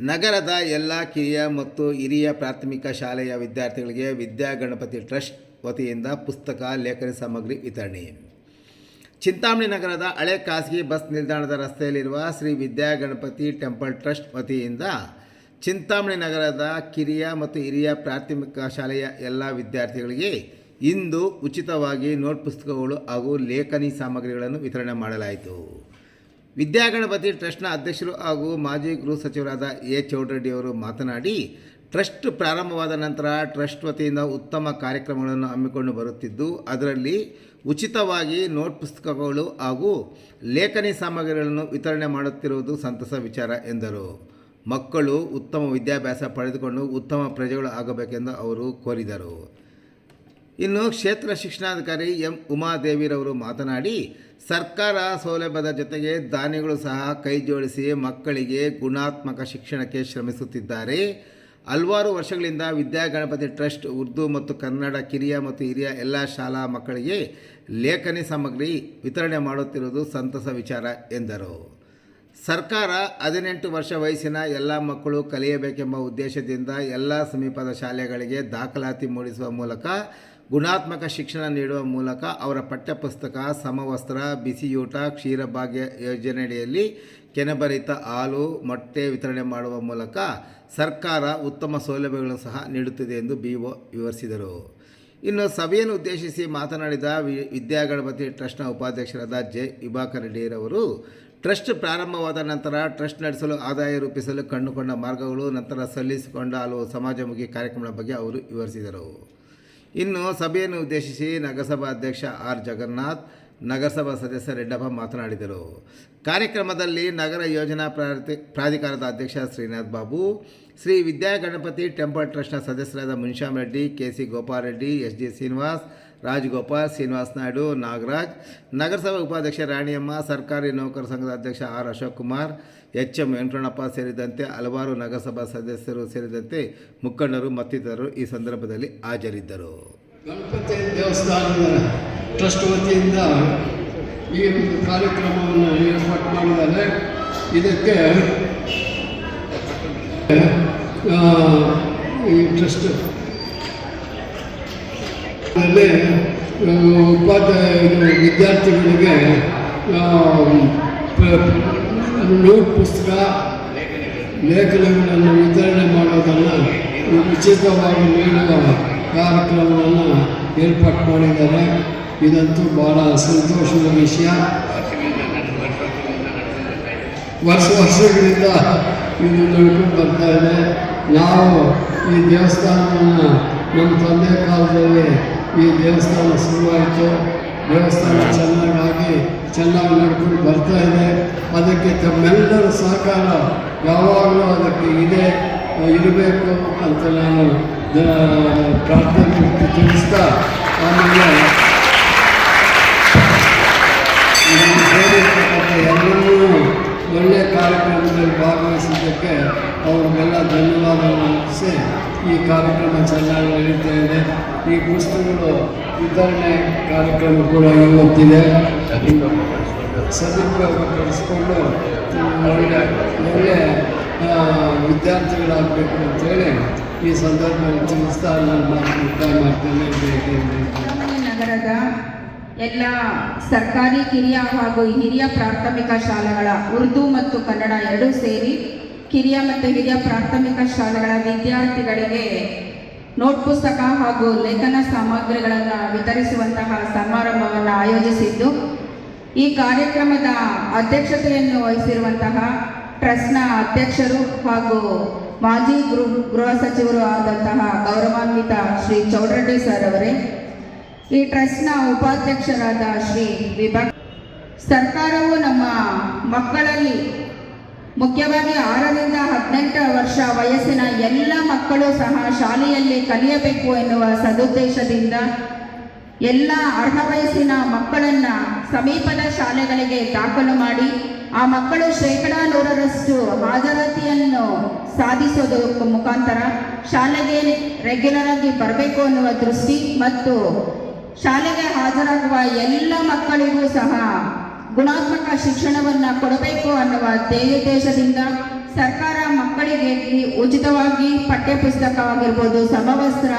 ನಗರದ ಎಲ್ಲ ಕಿರಿಯ ಮತ್ತು ಹಿರಿಯ ಪ್ರಾಥಮಿಕ ಶಾಲೆಯ ವಿದ್ಯಾರ್ಥಿಗಳಿಗೆ ವಿದ್ಯಾಗಣಪತಿ ಟ್ರಸ್ಟ್ ವತಿಯಿಂದ ಪುಸ್ತಕ, ಲೇಖನ ಸಾಮಗ್ರಿ ವಿತರಣೆ. ಚಿಂತಾಮಣಿ ನಗರದ ಹಳೆ ಖಾಸಗಿ ಬಸ್ ನಿಲ್ದಾಣದ ರಸ್ತೆಯಲ್ಲಿರುವ ಶ್ರೀ ವಿದ್ಯಾಗಣಪತಿ ಟೆಂಪಲ್ ಟ್ರಸ್ಟ್ ವತಿಯಿಂದ ಚಿಂತಾಮಣಿ ನಗರದ ಕಿರಿಯ ಮತ್ತು ಹಿರಿಯ ಪ್ರಾಥಮಿಕ ಶಾಲೆಯ ಎಲ್ಲ ವಿದ್ಯಾರ್ಥಿಗಳಿಗೆ ಇಂದು ಉಚಿತವಾಗಿ ನೋಟ್ ಪುಸ್ತಕಗಳು ಹಾಗೂ ಲೇಖನಿ ಸಾಮಗ್ರಿಗಳನ್ನು ವಿತರಣೆ ಮಾಡಲಾಯಿತು. ವಿದ್ಯಾಗಣಪತಿ ಟ್ರಸ್ಟ್ನ ಅಧ್ಯಕ್ಷರು ಹಾಗೂ ಮಾಜಿ ಗೃಹ ಸಚಿವರಾದ ಎ ಚೌಡರೆಡ್ಡಿಯವರು ಮಾತನಾಡಿ, ಟ್ರಸ್ಟ್ ಪ್ರಾರಂಭವಾದ ನಂತರ ಟ್ರಸ್ಟ್ ವತಿಯಿಂದ ಉತ್ತಮ ಕಾರ್ಯಕ್ರಮಗಳನ್ನು ಹಮ್ಮಿಕೊಂಡು ಬರುತ್ತಿದ್ದು, ಅದರಲ್ಲಿ ಉಚಿತವಾಗಿ ನೋಟ್ ಪುಸ್ತಕಗಳು ಹಾಗೂ ಲೇಖನಿ ಸಾಮಗ್ರಿಗಳನ್ನು ವಿತರಣೆ ಮಾಡುತ್ತಿರುವುದು ಸಂತಸ ವಿಚಾರ ಎಂದರು. ಮಕ್ಕಳು ಉತ್ತಮ ವಿದ್ಯಾಭ್ಯಾಸ ಪಡೆದುಕೊಂಡು ಉತ್ತಮ ಪ್ರಜೆಗಳು ಆಗಬೇಕೆಂದು ಅವರು ಕೋರಿದರು. ಇನ್ನು ಕ್ಷೇತ್ರ ಶಿಕ್ಷಣಾಧಿಕಾರಿ ಎಂ ಉಮಾದೇವಿರವರು ಮಾತನಾಡಿ ಸರ್ಕಾರ ಸೌಲಭ್ಯದ ಜೊತೆಗೆ ದಾನಿಗಳು ಸಹ ಕೈ ಜೋಡಿಸಿ ಮಕ್ಕಳಿಗೆ ಗುಣಾತ್ಮಕ ಶಿಕ್ಷಣಕ್ಕೆ ಶ್ರಮಿಸುತ್ತಿದ್ದಾರೆ. ಹಲವಾರು ವರ್ಷಗಳಿಂದ ವಿದ್ಯಾಗಣಪತಿ ಟ್ರಸ್ಟ್, ಉರ್ದು ಮತ್ತು ಕನ್ನಡ ಕಿರಿಯ ಮತ್ತು ಹಿರಿಯ ಎಲ್ಲ ಶಾಲಾ ಮಕ್ಕಳಿಗೆ ಲೇಖನಿ ಸಾಮಗ್ರಿ ವಿತರಣೆ ಮಾಡುತ್ತಿರುವುದು ಸಂತಸ ವಿಚಾರ ಎಂದರು. ಸರ್ಕಾರ ಹದಿನೆಂಟು ವರ್ಷ ವಯಸ್ಸಿನ ಎಲ್ಲ ಮಕ್ಕಳು ಕಲಿಯಬೇಕೆಂಬ ಉದ್ದೇಶದಿಂದ ಎಲ್ಲ ಸಮೀಪದ ಶಾಲೆಗಳಿಗೆ ದಾಖಲಾತಿ ಮೂಡಿಸುವ ಮೂಲಕ, ಗುಣಾತ್ಮಕ ಶಿಕ್ಷಣ ನೀಡುವ ಮೂಲಕ ಅವರ ಪಠ್ಯಪುಸ್ತಕ, ಸಮವಸ್ತ್ರ, ಬಿಸಿಯೂಟ, ಕ್ಷೀರಭಾಗ್ಯ ಯೋಜನೆಯಡಿಯಲ್ಲಿ ಕೆನೆಭರಿತ ಹಾಲು, ಮೊಟ್ಟೆ ವಿತರಣೆ ಮಾಡುವ ಮೂಲಕ ಸರ್ಕಾರ ಉತ್ತಮ ಸೌಲಭ್ಯಗಳನ್ನು ಸಹ ನೀಡುತ್ತಿದೆ ಎಂದು ಬಿ ವಿವರಿಸಿದರು. ಇನ್ನು ಸಭೆಯನ್ನು ಉದ್ದೇಶಿಸಿ ಮಾತನಾಡಿದ ವಿ, ವಿದ್ಯಾಗಣಪತಿ ಟ್ರಸ್ಟ್ನ ಉಪಾಧ್ಯಕ್ಷರಾದ ಜೆ. ವಿಭಾಕರ್ ರೆಡ್ಡಿಯರವರು ಟ್ರಸ್ಟ್ ಪ್ರಾರಂಭವಾದ ನಂತರ ಟ್ರಸ್ಟ್ ನಡೆಸಲು ಆದಾಯ ರೂಪಿಸಲು ಕಂಡುಕೊಂಡ ಮಾರ್ಗಗಳು, ನಂತರ ಸಲ್ಲಿಸಿಕೊಂಡ ಹಲವು ಸಮಾಜಮುಖಿ ಕಾರ್ಯಕ್ರಮಗಳ ಬಗ್ಗೆ ಅವರು ವಿವರಿಸಿದರು. ಇನ್ನು ಸಭೆಯನ್ನು ಉದ್ದೇಶಿಸಿ ನಗರಸಭಾ ಅಧ್ಯಕ್ಷ ಆರ್. ಜಗನ್ನಾಥ್, ನಗರಸಭಾ ಸದಸ್ಯ ರೆಡ್ಡಪ್ಪ ಮಾತನಾಡಿದರು. ಕಾರ್ಯಕ್ರಮದಲ್ಲಿ ನಗರ ಯೋಜನಾ ಪ್ರಾಧಿ ಪ್ರಾಧಿಕಾರದ ಅಧ್ಯಕ್ಷ ಶ್ರೀನಾಥ್ ಬಾಬು, ಶ್ರೀ ವಿದ್ಯಾಗಣಪತಿ ಟೆಂಪಲ್ ಟ್ರಸ್ಟ್ನ ಸದಸ್ಯರಾದ Munisham Reddy K C Gopal Reddy S D Srinivas Rajagopal, Srinivasa Naidu, Nagaraj. ನಗರಸಭಾ ಉಪಾಧ್ಯಕ್ಷ ರಾಣಿಯಮ್ಮ, ಸರ್ಕಾರಿ ನೌಕರ ಸಂಘದ ಅಧ್ಯಕ್ಷ R Ashok Kumar H M Venkatannappa ಸೇರಿದಂತೆ ಹಲವಾರು ನಗರಸಭಾ ಸದಸ್ಯರು ಸೇರಿದಂತೆ ಮುಖಂಡರು ಮತ್ತಿತರರು ಈ ಸಂದರ್ಭದಲ್ಲಿ ಹಾಜರಿದ್ದರು. ಗಣಪತಿ ದೇವಸ್ಥಾನದ ಟ್ರಸ್ಟ್ ವತಿಯಿಂದ ಈ ಒಂದು ಕಾರ್ಯಕ್ರಮವನ್ನು ಏರ್ಪಾಟು ಮಾಡಿದ್ದಾರೆ. ಇದಕ್ಕೆ ಈ ಟ್ರಸ್ಟ್ ಉಪಾಧ್ಯಾಯ ಇದು ವಿದ್ಯಾರ್ಥಿಗಳಿಗೆ ನೋಟ್ ಪುಸ್ತಕ, ಲೇಖನಗಳನ್ನು ವಿತರಣೆ ಮಾಡೋದನ್ನು ಉಚಿತವಾಗಿ ನೀಡುವ ಕಾರ್ಯಕ್ರಮವನ್ನು ಏರ್ಪಾಟ್ ಮಾಡಿದ್ದಾರೆ. ಇದಂತೂ ಭಾಳ ಸಂತೋಷದ ವಿಷಯ. ವರ್ಷ ವರ್ಷಗಳಿಂದ ಇದು ನಡ್ಕೊಂಡು ಬರ್ತಾ ಇದೆ. ನಾವು ಈ ದೇವಸ್ಥಾನವನ್ನು ನಮ್ಮ ತಂದೆ ಕಾಲದಲ್ಲಿ ಈ ದೇವಸ್ಥಾನ ಶುರುವಾಯಿತು ದೇವಸ್ಥಾನ ಚೆನ್ನಾಗಾಗಿ ಚೆನ್ನಾಗಿ ನಡ್ಕೊಂಡು ಬರ್ತಾ ಇದೆ. ಅದಕ್ಕೆ ತಮ್ಮೆಲ್ಲರ ಸಹಕಾರ ಯಾವಾಗಲೂ ಅದಕ್ಕೆ ಇದೆ, ಇರಬೇಕು ಅಂತ ನಾನು ಪ್ರಾರ್ಥನೆ ತಿಳಿಸ್ತಾ ಆಮೇಲೆ ಎಲ್ಲರೂ ಒಳ್ಳೆಯ ಕಾರ್ಯಕ್ರಮದಲ್ಲಿ ಭಾಗವಹಿಸಿದ್ದಕ್ಕೆ ಅವ್ರಿಗೆಲ್ಲ ಧನ್ಯವಾದಗಳನ್ನು ಅರ್ಪಿಸಿ ಈ ಕಾರ್ಯಕ್ರಮ ಚೆನ್ನಾಗಿ ನಡೀತಾ ಇದೆ. ಈ ಪುಸ್ತಕಗಳು ವಿತರಣೆ ಕಾರ್ಯಕ್ರಮ ಕೂಡ ಇವತ್ತಿದೆ. ಸದುಪಯೋಗಪಡಿಸ್ಕೊಂಡು ಒಳ್ಳೆ ಒಳ್ಳೆ ವಿದ್ಯಾರ್ಥಿಗಳಾಗಬೇಕು ಅಂತೇಳಿ ಈ ಸಂದರ್ಭದಲ್ಲಿ ತಿಳಿಸ್ತಾ ನಾನು ಮಾತು ಮುಕ್ತಾಯ ಮಾಡ್ತೇನೆ. ನಗರದ ಎಲ್ಲ ಸರ್ಕಾರಿ ಕಿರಿಯ ಹಾಗೂ ಹಿರಿಯ ಪ್ರಾಥಮಿಕ ಶಾಲೆಗಳ ಉರ್ದು ಮತ್ತು ಕನ್ನಡ ಎರಡೂ ಸೇರಿ ಕಿರಿಯ ಮತ್ತು ಹಿರಿಯ ಪ್ರಾಥಮಿಕ ಶಾಲೆಗಳ ವಿದ್ಯಾರ್ಥಿಗಳಿಗೆ ನೋಟ್ ಪುಸ್ತಕ ಹಾಗೂ ಲೇಖನ ಸಾಮಗ್ರಿಗಳನ್ನು ವಿತರಿಸುವಂತಹ ಸಮಾರಂಭವನ್ನು ಆಯೋಜಿಸಿದ್ದು, ಈ ಕಾರ್ಯಕ್ರಮದ ಅಧ್ಯಕ್ಷತೆಯನ್ನು ವಹಿಸಿರುವಂತಹ ಟ್ರಸ್ಟ್ನ ಅಧ್ಯಕ್ಷರು ಹಾಗೂ ಮಾಜಿ ಗೃಹ ಸಚಿವರು ಆದಂತಹ ಗೌರವಾನ್ವಿತ ಶ್ರೀ ಚೌಡರೆಡ್ಡಿ ಸರ್ ಅವರೇ ಈ ಟ್ರಸ್ಟ್ನ ಉಪಾಧ್ಯಕ್ಷರಾದ ಶ್ರೀ ವಿಭಕ್. ಸರ್ಕಾರವು ನಮ್ಮ ಮಕ್ಕಳಲ್ಲಿ ಮುಖ್ಯವಾಗಿ ಆರರಿಂದ ಹದಿನೆಂಟು ವರ್ಷ ವಯಸ್ಸಿನ ಎಲ್ಲ ಮಕ್ಕಳು ಸಹ ಶಾಲೆಯಲ್ಲಿ ಕಲಿಯಬೇಕು ಎನ್ನುವ ಸದುದ್ದೇಶದಿಂದ ಎಲ್ಲ ಅರ್ಹ ವಯಸ್ಸಿನ ಮಕ್ಕಳನ್ನ ಸಮೀಪದ ಶಾಲೆಗಳಿಗೆ ದಾಖಲು ಮಾಡಿ, ಆ ಮಕ್ಕಳು ಶೇಕಡಾ ನೂರರಷ್ಟು ಹಾಜರಾತಿಯನ್ನು ಸಾಧಿಸೋದು ಮುಖಾಂತರ ಶಾಲೆಗೆ ರೆಗ್ಯುಲರ್ ಆಗಿ ಬರಬೇಕು ಅನ್ನುವ ದೃಷ್ಟಿ ಮತ್ತು ಶಾಲೆಗೆ ಹಾಜರಾಗುವ ಎಲ್ಲ ಮಕ್ಕಳಿಗೂ ಸಹ ಗುಣಾತ್ಮಕ ಶಿಕ್ಷಣವನ್ನು ಕೊಡಬೇಕು ಅನ್ನುವ ಧ್ಯೇಯೋದ್ದೇಶದಿಂದ ಸರ್ಕಾರ ಮಕ್ಕಳಿಗೆ ಉಚಿತವಾಗಿ ಪಠ್ಯಪುಸ್ತಕವಾಗಿರ್ಬೋದು ಸಮವಸ್ತ್ರ,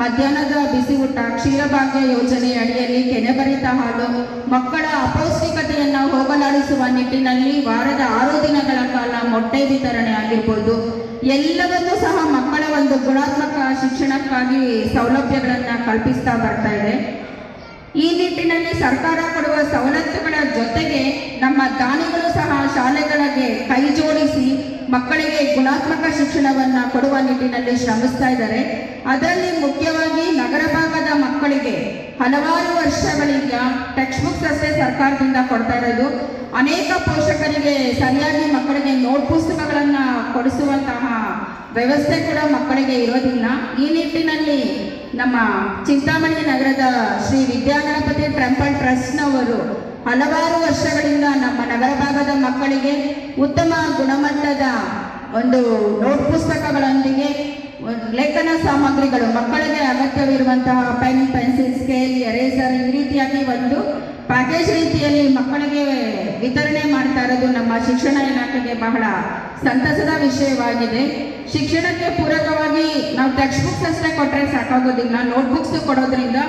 ಮಧ್ಯಾಹ್ನದ ಬಿಸಿ ಊಟ ಕ್ಷೀರಭಾಗ್ಯ ಯೋಜನೆ ಅಡಿಯಲ್ಲಿ ಕೆನೆಬರಿತ ಹಾಲು, ಮಕ್ಕಳ ಅಪೌಷ್ಟಿಕತೆಯನ್ನು ಹೋಗಲಾಡಿಸುವ ನಿಟ್ಟಿನಲ್ಲಿ ವಾರದ ಆರು ದಿನಗಳ ಕಾಲ ಮೊಟ್ಟೆ ವಿತರಣೆ ಆಗಿರ್ಬೋದು. ಎಲ್ಲವನ್ನೂ ಸಹ ಮಕ್ಕಳ ಒಂದು ಗುಣಾತ್ಮಕ ಶಿಕ್ಷಣಕ್ಕಾಗಿ ಸೌಲಭ್ಯಗಳನ್ನು ಕಲ್ಪಿಸ್ತಾ ಬರ್ತಾ ಇದೆ. ಈ ನಿಟ್ಟಿನಲ್ಲಿ ಸರ್ಕಾರ ಕೊಡುವ ಸವಲತ್ತುಗಳ ಜೊತೆಗೆ ನಮ್ಮ ದಾನಿಗಳು ಸಹ ಶಾಲೆಗಳಿಗೆ ಕೈ ಜೋಡಿಸಿ ಮಕ್ಕಳಿಗೆ ಗುಣಾತ್ಮಕ ಶಿಕ್ಷಣವನ್ನು ಕೊಡುವ ನಿಟ್ಟಿನಲ್ಲಿ ಶ್ರಮಿಸ್ತಾ ಇದ್ದಾರೆ. ಅದರಲ್ಲಿ ಮುಖ್ಯವಾಗಿ ನಗರ ಭಾಗದ ಮಕ್ಕಳಿಗೆ ಹಲವಾರು ವರ್ಷಗಳಿಂದ ಟೆಕ್ಸ್ಟ್ ಬುಕ್ಸ್ ಅಷ್ಟೇ ಸರ್ಕಾರದಿಂದ ಕೊಡ್ತಾ ಇರೋದು. ಅನೇಕ ಪೋಷಕರಿಗೆ ಸರಿಯಾಗಿ ಮಕ್ಕಳಿಗೆ ನೋಟ್ ಪುಸ್ತಕಗಳನ್ನ ಕೊಡಿಸುವಂತಹ ವ್ಯವಸ್ಥೆ ಕೂಡ ಮಕ್ಕಳಿಗೆ ಇರೋದಿಲ್ಲ ಈ ನಿಟ್ಟಿನಲ್ಲಿ ನಮ್ಮ ಚಿಂತಾಮಣಿ ನಗರದ ಶ್ರೀ ವಿದ್ಯಾಗಣಪತಿ ಟ್ರಂಪಲ್ ಟ್ರಸ್ಟ್ನವರು ಹಲವಾರು ವರ್ಷಗಳಿಂದ ನಮ್ಮ ನಗರ ಭಾಗದ ಮಕ್ಕಳಿಗೆ ಉತ್ತಮ ಗುಣಮಟ್ಟದ ಒಂದು ನೋಟ್ ಪುಸ್ತಕಗಳೊಂದಿಗೆ ಲೇಖನ ಸಾಮಗ್ರಿಗಳು ಮಕ್ಕಳಿಗೆ ಅಗತ್ಯವಿರುವಂತಹ ಪೆನ್, ಪೆನ್ಸಿಲ್, ಸ್ಕೇಲ್, ಎರೇಸರ್ ಈ ರೀತಿಯಾಗಿ ಒಂದು ಪ್ಯಾಕೇಜ್ ರೀತಿಯಲ್ಲಿ ಮಕ್ಕಳಿಗೆ ವಿತರಣೆ ಮಾಡ್ತಾ ಇರೋದು ನಮ್ಮ ಶಿಕ್ಷಣ ಇಲಾಖೆಗೆ ಬಹಳ ಸಂತಸದ ವಿಷಯವಾಗಿದೆ. ಶಿಕ್ಷಣಕ್ಕೆ ಪೂರಕವಾಗಿ ನಾವು ಟೆಕ್ಸ್ಟ್ ಬುಕ್ಸ್ ಅಷ್ಟೇ ಕೊಟ್ಟರೆ ಸಾಕಾಗೋದಿಲ್ಲ. ನೋಟ್ಬುಕ್ಸ್ ಕೊಡೋದ್ರಿಂದ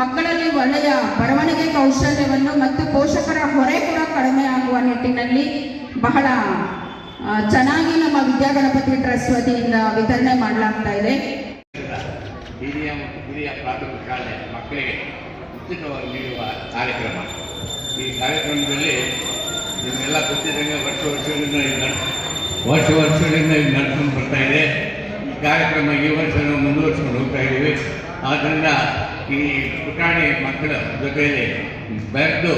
ಮಕ್ಕಳಲ್ಲಿ ಒಳ್ಳೆಯ ಬರವಣಿಗೆ ಕೌಶಲ್ಯವನ್ನು ಮತ್ತು ಪೋಷಕರ ಹೊರೆ ಕೂಡ ಕಡಿಮೆ ಆಗುವ ನಿಟ್ಟಿನಲ್ಲಿ ಬಹಳ ಚೆನ್ನಾಗಿ ನಮ್ಮ ವಿದ್ಯಾಗಣಪತಿ ಟ್ರಸ್ಟ್ ವತಿಯಿಂದ ವಿತರಣೆ ಮಾಡಲಾಗ್ತಾ ಇದೆ. ಉಚಿತವಾಗಿ ನೀಡುವ ಕಾರ್ಯಕ್ರಮ. ಈ ಕಾರ್ಯಕ್ರಮದಲ್ಲಿ ನಿಮಗೆಲ್ಲ ಗೊತ್ತಿದ್ದಂಗೆ ವರ್ಷ ವರ್ಷಗಳಿಂದ ಇದು ನಡ್- ವರ್ಷ ವರ್ಷಗಳಿಂದ ಇದು ನಡ್ಕೊಂಡು ಬರ್ತಾ ಇದೆ. ಈ ಕಾರ್ಯಕ್ರಮ ಈ ವರ್ಷ ನಾವು ಮುಂದುವರ್ಸ್ಕೊಂಡು ಹೋಗ್ತಾ ಇದ್ದೀವಿ. ಆದ್ದರಿಂದ ಈ ಪುಟಾಣಿ ಮಕ್ಕಳ ಜೊತೆಯಲ್ಲಿ ಬೆರೆತು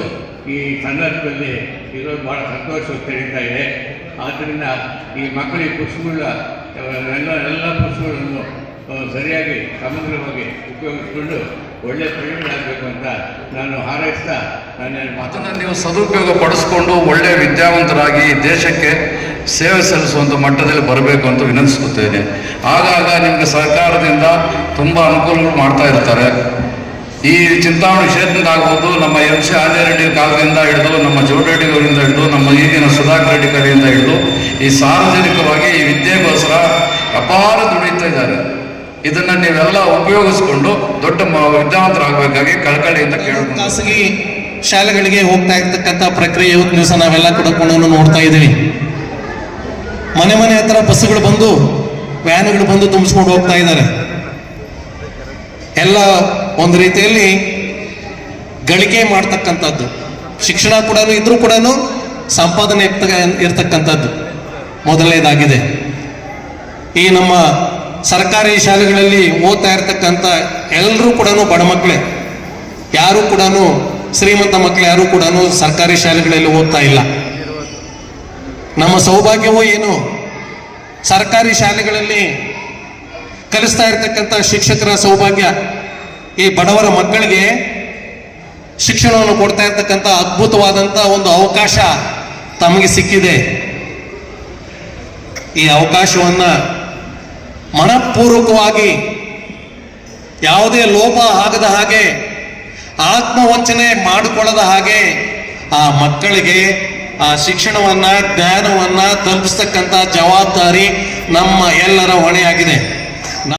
ಈ ಸಂದರ್ಭದಲ್ಲಿ ಇರೋದು ಭಾಳ ಸಂತೋಷ ತಿಳಿತಾ ಇದೆ. ಆದ್ದರಿಂದ ಈ ಮಕ್ಕಳಿಗೆ ಪುಸ್ತಕಗಳ ಎಲ್ಲ ಎಲ್ಲ ಸರಿಯಾಗಿ ಸಮಗ್ರವಾಗಿ ಉಪಯೋಗಿಸಿಕೊಂಡು ಒಳ್ಳೆಯ ಆಗಬೇಕು ಅಂತ ನಾನು ಹಾರೈಸ್ತಾ ನನ್ನ ಅದನ್ನು ನೀವು ಸದುಪಯೋಗ ಪಡಿಸ್ಕೊಂಡು ಒಳ್ಳೆಯ ವಿದ್ಯಾವಂತರಾಗಿ ದೇಶಕ್ಕೆ ಸೇವೆ ಸಲ್ಲಿಸುವಂಥ ಮಟ್ಟದಲ್ಲಿ ಬರಬೇಕು ಅಂತ ವಿನಂತಿಸುತ್ತೇನೆ ಆಗಾಗ ನಿಮಗೆ ಸರ್ಕಾರದಿಂದ ತುಂಬ ಅನುಕೂಲಗಳು ಮಾಡ್ತಾ ಇರ್ತಾರೆ. ಈ ಚಿಂತಾಮಣಿ ಕ್ಷೇತ್ರದಿಂದ ಆಗ್ಬೋದು, ನಮ್ಮ ಎಂ ಸಿ ಆದಿರೆಡ್ಡಿ ಕಾಲದಿಂದ ಹಿಡಿದು, ನಮ್ಮ ಅವರಿಂದ ಹಿಡಿದು, ನಮ್ಮ ಈಗಿನ ಸುಧಾಕರ್ ರೆಡ್ಡಿ ಕಡೆಯಿಂದ ಹಿಡಿದು, ಈ ಸಾರ್ವಜನಿಕವಾಗಿ ಈ ವಿದ್ಯೆಗೋಸ್ಕರ ಅಪಾರ ದುಡಿಯುತ್ತಿದ್ದಾರೆ ಇದ್ದಾರೆ. ಇದನ್ನು ನೀವೆಲ್ಲ ಉಪಯೋಗಿಸ್ಕೊಂಡು ದೊಡ್ಡ ವಿದ್ಯಾವಂತರಾಗಬೇಕಾಗಿ ಕಳಕಳಿಯಿಂದ ಕೇಳೋದು ಖಾಸಗಿ ಶಾಲೆಗಳಿಗೆ ಹೋಗ್ತಾ ಇರ್ತಕ್ಕಂಥ ಪ್ರಕ್ರಿಯೆ ಇವತ್ತು ದಿವಸ ನಾವೆಲ್ಲ ಕೂಡ ನೋಡ್ತಾ ಇದ್ದೀವಿ. ಮನೆ ಮನೆ ಹತ್ರ ಬಸ್ಸುಗಳು ಬಂದು, ವ್ಯಾನ್ಗಳು ಬಂದು ತುಂಬಿಸ್ಕೊಂಡು ಹೋಗ್ತಾ ಇದ್ದಾರೆ. ಎಲ್ಲ ಒಂದು ರೀತಿಯಲ್ಲಿ ಗಳಿಕೆ ಮಾಡ್ತಕ್ಕಂಥದ್ದು. ಶಿಕ್ಷಣ ಕೂಡ ಇದ್ರೂ ಕೂಡ ಸಂಪಾದನೆ ಇರ್ತ- ಇರ್ತಕ್ಕಂಥದ್ದು. ಮೊದಲನೇದಾಗಿದೆ. ಈ ನಮ್ಮ ಸರ್ಕಾರಿ ಶಾಲೆಗಳಲ್ಲಿ ಓದ್ತಾ ಇರ್ತಕ್ಕಂಥ ಎಲ್ಲರೂ ಕೂಡ ಬಡ ಮಕ್ಕಳೇ ಯಾರು ಕೂಡ ಶ್ರೀಮಂತ ಮಕ್ಕಳು ಯಾರು ಕೂಡ ಸರ್ಕಾರಿ ಶಾಲೆಗಳಲ್ಲಿ ಓದ್ತಾ ಇಲ್ಲ. ನಮ್ಮ ಸೌಭಾಗ್ಯವೂ ಏನು? ಸರ್ಕಾರಿ ಶಾಲೆಗಳಲ್ಲಿ ಕಲಿಸ್ತಾ ಇರ್ತಕ್ಕಂಥ ಶಿಕ್ಷಕರ ಸೌಭಾಗ್ಯ ಈ ಬಡವರ ಮಕ್ಕಳಿಗೆ ಶಿಕ್ಷಣವನ್ನು ಕೊಡ್ತಾ ಇರ್ತಕ್ಕಂಥ ಅದ್ಭುತವಾದಂಥ ಒಂದು ಅವಕಾಶ ತಮಗೆ ಸಿಕ್ಕಿದೆ. ಈ ಅವಕಾಶವನ್ನ ಮನಪೂರ್ವಕವಾಗಿ ಯಾವುದೇ ಲೋಪ ಆಗದ ಹಾಗೆ, ಆತ್ಮವಂಚನೆ ಮಾಡಿಕೊಳ್ಳದ ಹಾಗೆ ಆ ಮಕ್ಕಳಿಗೆ ಆ ಶಿಕ್ಷಣವನ್ನ, ಜ್ಞಾನವನ್ನ ತಲುಪಿಸ್ತಕ್ಕಂಥ ಜವಾಬ್ದಾರಿ ನಮ್ಮ ಎಲ್ಲರ ಹೊಣೆಯಾಗಿದೆ.